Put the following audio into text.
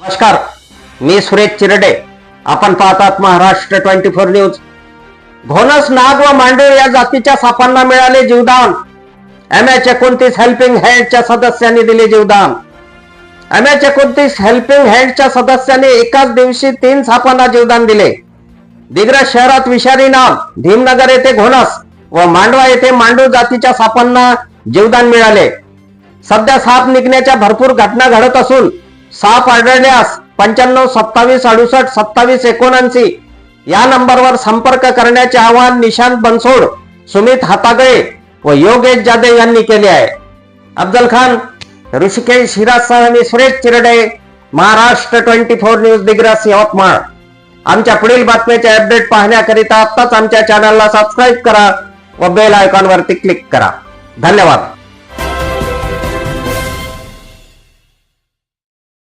नमस्कार मी सुरेश चिरडे. आपण पाहतात महाराष्ट्र ट्वेंटी फोर न्यूज. घोणस नाग व मांडूळ या जातीच्या सापांना मिळाले जीवदान. एम एच एकोणतीस हेल्पिंग हँडच्या सदस्यांनी दिले जीवदान. एम एच एकोणतीस हेल्पिंग हँडच्या सदस्यांनी एकाच दिवशी तीन सापांना जीवदान दिले. दिग्रज शहरात विषारी नाग भीमनगर येथे घोणस व मांडवा येथे मांडूळ जातीच्या सापांना जीवदान मिळाले. सध्या साप निघण्याच्या भरपूर घटना घडत असून साप आढळल्यास पंच्याण्णव सत्तावीस अडुसष्ट सत्तावीस एकोणऐंशी या नंबरवर संपर्क करण्याचे आवाहन निशांत बनसोड सुमित हातागळे व योगेश जाधव यांनी केले आहे. अफजल खान ऋषिकेश हिरासह मी Suresh Chirde Maharashtra twenty four news Digras Yavatmal. आमच्या पुढील बातमीचे अपडेट पाहण्याकरिता आत्ताच आमच्या चॅनलला सबस्क्राईब करा व बेल आयकॉनवरती क्लिक करा. धन्यवाद.